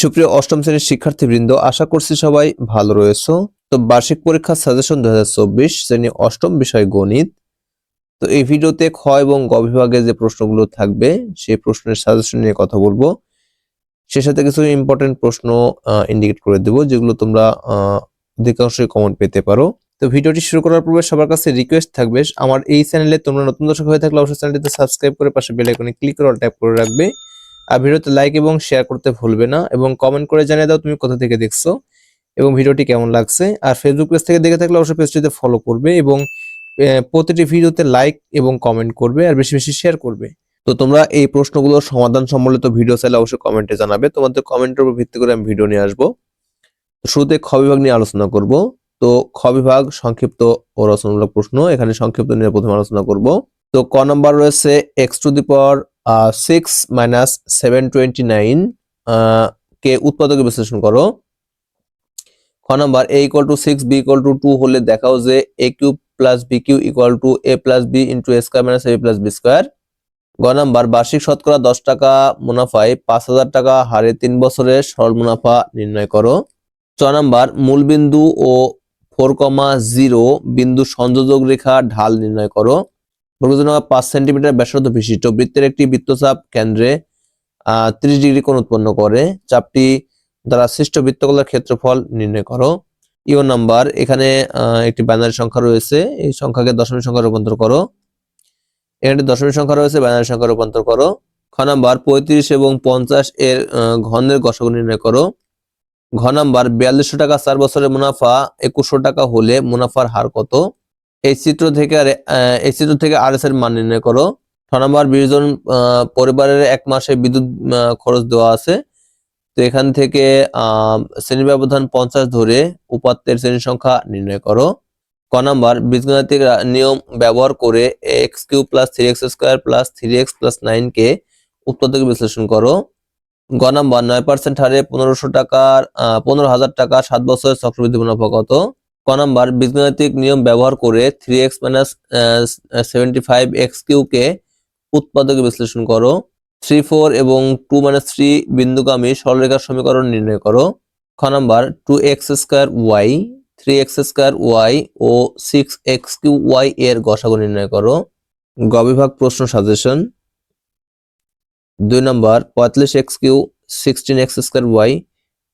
সুপ্রিয় অষ্টম শ্রেণির শিক্ষার্থীবৃন্দ, আশা করছি সবাই ভালো রয়েছো। তো বার্ষিক পরীক্ষার সাজেশন দু হাজার চব্বিশ শ্রেণি অষ্টম বিষয় গণিত। তো এই ভিডিওতে খ এবং গ বিভাগে যে প্রশ্নগুলো থাকবে, সেই প্রশ্নের সাজেশন নিয়ে কথা বলব। সে সাথে কিছু ইম্পর্টেন্ট প্রশ্ন ইন্ডিকেট করে দেবো, যেগুলো তোমরা অধিকাংশই কমন পেতে পারো। তো ভিডিওটি শুরু করার পূর্বে সবার কাছে রিকোয়েস্ট থাকবে, আমার এই চ্যানেলে তোমরা নতুন দর্শক হয়ে থাকলে অবশ্যই চ্যানেলটিতে সাবস্ক্রাইব করে পাশে বেল আইকনে ক্লিক করে অল ট্যাপ করে রাখবে। আর ভিডিওতে লাইক এবং শেয়ার করতে ভুলবে না এবং কমেন্ট করে জানিয়ে দাও তুমি কোথা থেকে দেখছ এবং ভিডিওটি কেমন লাগছে। আর ফেসবুক পেজ থেকে দেখে থাকলে অবশ্যই পেজটিতে ফলো করবে এবং প্রতিটি ভিডিওতে লাইক এবং কমেন্ট করবে আর বেশি বেশি শেয়ার করবে। তো তোমরা এই প্রশ্নগুলোর সমাধান সম্বলিত ভিডিও চাইলে অবশ্যই কমেন্টে জানাবে। তোমাদের কমেন্টের উপর ভিত্তি করে আমি ভিডিও নিয়ে আসব। শুরুতে খ বিভাগ নিয়ে আলোচনা করব। তো খ বিভাগ সংক্ষিপ্ত ও রচনামূলক প্রশ্ন। এখানে সংক্ষিপ্ত নিয়ে প্রথমে আলোচনা করব। তো ক নাম্বার রয়েছে X to the power six minus seven twenty nine কে উৎপাদকে বিশ্লেষণ করো। খ number A equal to six B equal to two হলে দেখাও যে A cube plus B cube equal to A plus B into A square minus A plus B square গ number, বার্ষিক শতকরা দশ টাকা মুনাফায় পাঁচ হাজার টাকা হারে তিন বছরের সরল মুনাফা নির্ণয় করো। চ নাম্বার মূলবিন্দু ও ফোর কমা জিরো বিন্দু সংযোজক রেখা ঢাল নির্ণয় করো। বর্গজন পাঁচ সেন্টিমিটার ব্যাসার্ধ বিশিষ্ট বৃত্তের একটি বৃত্তচাপ কেন্দ্রে ত্রিশ ডিগ্রি কোণ উৎপন্ন করে। চাপটি দ্বারা সৃষ্ট বৃত্তকলার ক্ষেত্রফল নির্ণয় করো। ইও নাম্বার, এখানে একটি বাইনারি সংখ্যা রয়েছে। এই সংখ্যাকে দশমিক সংখ্যা রূপান্তর করো। এখানে দশমিক সংখ্যা রয়েছে বাইনারি সংখ্যা রূপান্তর করো। খ নাম্বার, পঁয়ত্রিশ এবং পঞ্চাশ এর ঘনের গসাগু নির্ণয় করো। ঘ নাম্বার, বিয়াল্লিশশো টাকা চার বছরের মুনাফা, একুশশো টাকা হলে মুনাফার হার কত? এই চিত্র থেকে আর এই চিত্র থেকে আর এস এর মান নির্ণয় করো। ছ নাম্বার, বিশ জন পরিবারের এক মাসে বিদ্যুৎ খরচ দেওয়া আছে। তো এখান থেকে শ্রেণি ব্যবধান পঞ্চাশ ধরে উপাত্তের শ্রেণি সংখ্যা নির্ণয় করো। ক নাম্বার, বীজগণিতিক নিয়ম ব্যবহার করে X cube plus three X square plus three X plus nine কে উৎপাদকে বিশ্লেষণ করো। গ নাম্বার, নয় পার্সেন্ট হারে পনেরোশো টাকার পনেরো হাজার টাকা সাত বছরের চক্রবৃদ্ধি মুনাফা কত ক নাম্বার, বীজগণিতিক নিয়ম ব্যবহার করে three X minus seventy five X cube কে উৎপাদকে বিশ্লেষণ করো। থ্রি ফোর এবং টু মাইনাস থ্রি বিন্দুগামী সরলরেখার সমীকরণ নির্ণয় করো। খ number two X square Y three X square Y ও সিক্স এক্স কিউ ওয়াই এর গসাগু নির্ণয় করো। গ বিভাগ প্রশ্ন সাজেশন দুই নম্বর, পঁয়তাল্লিশ X cube sixteen X square Y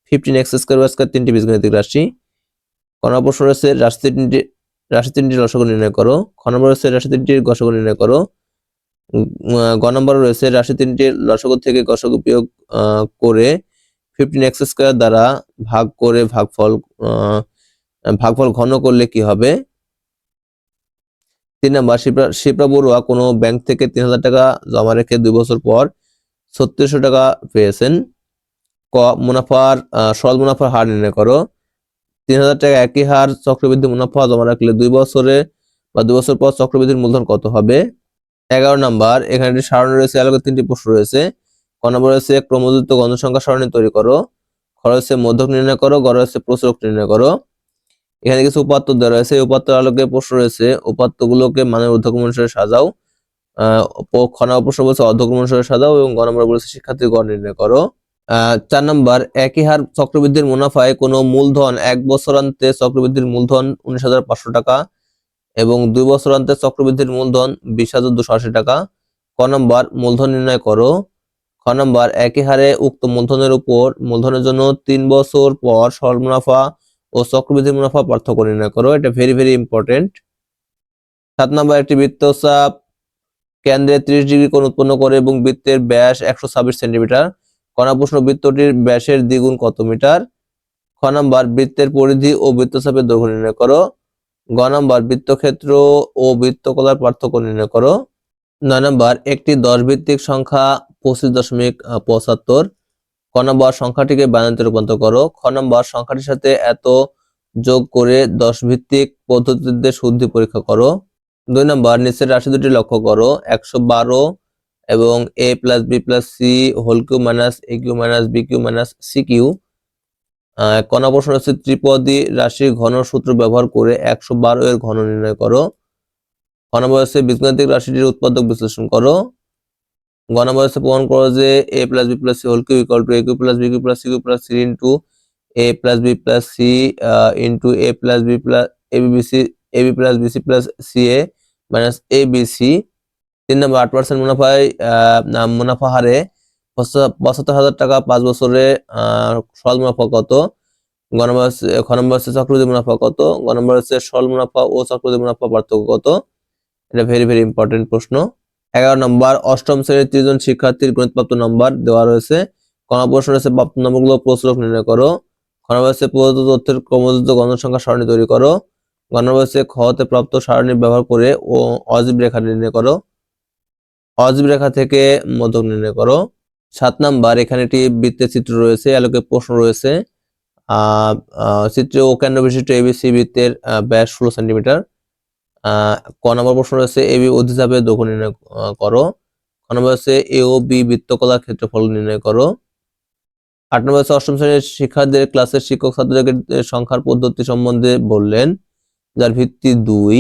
fifteen X square Y square তিনটি বীজগণিতিক রাশি। ক রয়েছে রাশি তিনটি, রাশি তিনটির রসগো নির্ণয় করো। খ রয়েছে রাশি তিনটির গসগো নির্ণয় করো। গ নম্বর রয়েছে রাশি তিনটির লসগো থেকে গসগো বিয়োগ করে ফিফটিন এক্স স্কোয়ার দ্বারা ভাগ করে ভাগফল ভাগফল ঘন করলে কি হবে? তিন নম্বর, শিপ্রা বড়ুয়া কোনো ব্যাংক থেকে তিন হাজার টাকা জমা রেখে দুই বছর পর ছত্রিশশো টাকা পেয়েছেন। ক, মুনাফার সরল মুনাফার হার নির্ণয় করো। তিন হাজার টাকা একই হার চক্রবৃদ্ধি মুনাফা জমা রাখলে দুই বছরে বা দুই বছর পর চক্রবৃদ্ধির মূলধন কত হবে? এগারো নাম্বার, এখানে একটি সারণী রয়েছে আলোকে তিনটি প্রশ্ন রয়েছে। ক নম্বর রয়েছে ক্রমযুক্ত গণ সংখ্যা সারণী তৈরি করো। খ রয়েছে, মধ্যক নির্ণয় করো। গ রয়েছে প্রচুরক নির্ণয় করো। এখানে কিছু উপাত্ত দেওয়া রয়েছে। এই উপাত্তের আলোকে প্রশ্ন রয়েছে, উপাত্তগুলোকে মানের ঊর্ধ্বক্রম অনুসারে সাজাও। আহ, প- খ নম্বর প্রশ্ন বলছে অর্ধক্রম অনুসারে সাজাও এবং গ নম্বর বলেছে শিক্ষার্থী গড় নির্ণয় করো। চার নম্বর, একই হার চক্রবৃদ্ধির মুনাফায় কোনো মূলধন এক বছরান্তে চক্রবৃদ্ধির মূলধন উনিশ হাজার পাঁচশো টাকা এবং দুই বছরান্তে চক্রবৃদ্ধির মূলধন বিশ হাজার দুশো আশি টাকা। ক নম্বর, মূলধন নির্ণয় করো। খ নম্বর, একই হারে উক্ত মূলধনের উপর মূলধনের জন্য তিন বছর পর সরল মুনাফা ও চক্রবৃদ্ধির মুনাফা পার্থক্য নির্ণয় করো। এটা ভেরি ভেরি ইম্পর্টেন্ট সাত নম্বর, একটি বৃত্তচাপ কেন্দ্রে ত্রিশ ডিগ্রি কোণ উৎপন্ন করে এবং বৃত্তের ব্যাস একশো ছাব্বিশ সেন্টিমিটার। কণা প্রশ্ন বৃত্তটির ব্যাসের দ্বিগুণ কত মিটার? খ নাম্বার, বৃত্তের পরিধি ও বৃত্তচাপের দৈর্ঘ্য নির্ণয় করো। গ নাম্বার, বৃত্তক্ষেত্র ও বৃত্তকলার পার্থক্য নির্ণয় করো। নয় নাম্বার, একটি দশ ভিত্তিক সংখ্যা পঁচিশ দশমিক পঁচাত্তর। ক নম্বর, সংখ্যাটিকে বানাতে রূপান্তর করো। খ নম্বর, সংখ্যাটির সাথে এত যোগ করে দশ ভিত্তিক পদ্ধতিতে শুদ্ধি পরীক্ষা করো। দুই নম্বর, নিচের রাশি দুটি লক্ষ্য করো। একশো বারো এবং A plus B plus C whole cube minus A cube minus B cube minus C cube কণা প্রশ্ন হচ্ছে ত্রিপদী রাশির ঘন সূত্র ব্যবহার করে একশো বারো এর ঘন নির্ণয় করো। নম্বর হচ্ছে রাশিটির উৎপাদক বিশ্লেষণ করো। নম্বর প্রমাণ করো যে A plus B plus C whole cube equal to A cube plus B cube plus C cube plus three into A plus B plus C into A plus B plus A B C A B plus B C plus C A minus A B C তিন নম্বর আট percent মুনাফায় মুনাফা হারে পঁচা- পঁচাত্তর হাজার টাকা পাঁচ বছরে সল মুনাফা কত? গ নম্বর খ নম্বর হচ্ছে চক্রবৃদ্ধি মুনাফা কত? গ নম্বর হচ্ছে সল মুনাফা ও চক্রবৃদ্ধি মুনাফা পার্থক্য কত? এটা ভেরি ভেরি ইম্পর্টেন্ট প্রশ্ন। এগারো নম্বর, অষ্টম শ্রেণির তিনজন শিক্ষার্থীর গণিতপ্রাপ্ত নম্বর দেওয়া রয়েছে। ক প্রশ্ন রয়েছে প্রাপ্ত নম্বরগুলো প্রচুরক নির্ণয় করো। খ প্রদত্ত তথ্যের ক্রমযুক্ত গণসংখ্যা সারণী তৈরি করো। গ হচ্ছে খতে প্রাপ্ত সারণী ব্যবহার করে ও অজীব রেখা নির্ণয় করো। অজীব রেখা থেকে মধ্যক নির্ণয় করো। সাত নাম্বার, এখানে একটি বৃত্তের চিত্র রয়েছে আলোকে প্রশ্ন রয়েছে। চিত্রে ও কেন্দ্র বিশিষ্ট এবিসি বৃত্তের ব্যাস ষোলো সেন্টিমিটার। ক নম্বর প্রশ্ন রয়েছে এবি অধিচাপের দৈর্ঘ্য নির্ণয় করো। ক নম্বর হচ্ছে, এ ও বি বৃত্তকলার ক্ষেত্রফল নির্ণয় করো। আট নম্বর হচ্ছে, অষ্টম শ্রেণির শিক্ষার্থীদের ক্লাসের শিক্ষক ছাত্রদের সংখ্যার পদ্ধতি সম্বন্ধে বললেন, যার ভিত্তি দুই।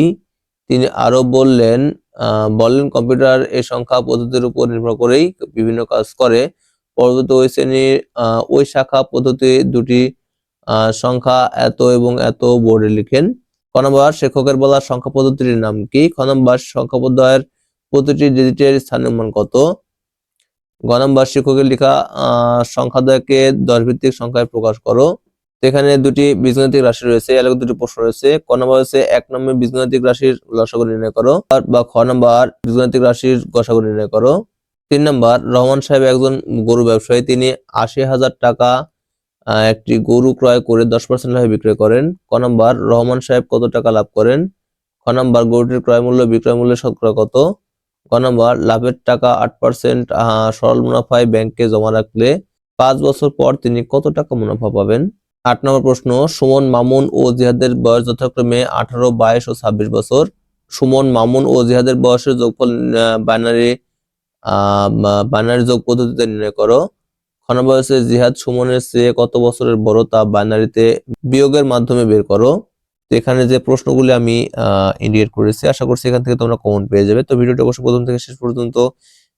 তিনি আরও বললেন বললেন কম্পিউটার এই সংখ্যা পদ্ধতির উপর নির্ভর করেই বিভিন্ন কাজ করে। পরবর্তী ওই শ্রেণির ওই শাখা পদ্ধতি দুটি সংখ্যা এত এবং এত বোর্ডে লিখেন। ক নম্বর শিক্ষকের বলা সংখ্যা পদ্ধতির নাম কি? খ নম্বর সংখ্যা পদ্ধতির প্রতিটি ডিজিটের স্থানীয় মান কত? গ নম্বর শিক্ষকের লেখা আহ, সংখ্যাদ্বয়কে দশ ভিত্তিক সংখ্যায় প্রকাশ করো। এখানে দুটি বীজগণিতিক রাশি রয়েছে এলাকা দুটি প্রশ্ন রয়েছে। ক নম্বর হচ্ছে এক নম্বর বীজগণিতিক রাশির লসাগু নির্ণয় করো বা খ নম্বর বীজগণিতিক রাশির গসাগু নির্ণয় করো। তিন নম্বর, রহমান সাহেব একজন গরু ব্যবসায়ী, তিনি আশি হাজার টাকা একটি গরু ক্রয় করে দশ পার্সেন্ট লাভে বিক্রয় করেন। ক নম্বর, রহমান সাহেব কত টাকা লাভ করেন? খ নম্বর, গরুটির ক্রয় মূল্য, বিক্রয় মূল্য শতকরা কত? ক নম্বর, লাভের টাকা আট পার্সেন্ট সরল মুনাফায় ব্যাংকে জমা রাখলে পাঁচ বছর পর তিনি কত টাকা মুনাফা পাবেন? আট নম্বর প্রশ্ন, সুমন, মামুন ও জিহাদের বয়স যথাক্রমে আঠারো, বাইশ ও ছাব্বিশ বছর। সুমন, মামুন ও জিহাদের বয়সের যোগফল বাইনারি বাইনারি যোগ পদ্ধতিতে নির্ণয় করো। খ নম্বর হচ্ছে জিহাদ সুমনের চেয়ে কত বছরের বড় তা বাইনারিতে বিয়োগের মাধ্যমে বের করো। এখানে যে প্রশ্নগুলি আমি ইন্ডিকেট করেছি, আশা করছি এখান থেকে তোমরা কমেন্ট পেয়ে যাবে। তো ভিডিওটি অবশ্যই প্রথম থেকে শেষ পর্যন্ত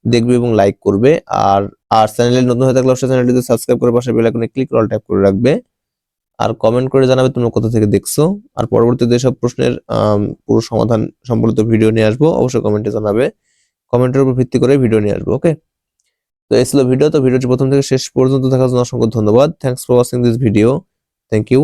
দেখবে এবং লাইক করবে। আর আর চ্যানেলে নতুন হয়ে থাকলে অবশ্যই চ্যানেলটিতে সাবস্ক্রাইব করে পাশে বেল ক্লিক অল ট্যাপ করে রাখবে। আর কমেন্ট করে জানাবে তোমরা কোথা থেকে দেখছ। আর পরবর্তীতে যেসব প্রশ্নের পুরো সমাধান সম্পর্কিত ভিডিও নিয়ে আসব, অবশ্যই কমেন্টে জানাবে। কমেন্টের উপর ভিত্তি করে ভিডিও নিয়ে আসব ওকে তো এই ছিল ভিডিও তো ভিডিওটি প্রথম থেকে শেষ পর্যন্ত দেখার জন্য অসংখ্য ধন্যবাদ। Thanks for watching this video thank you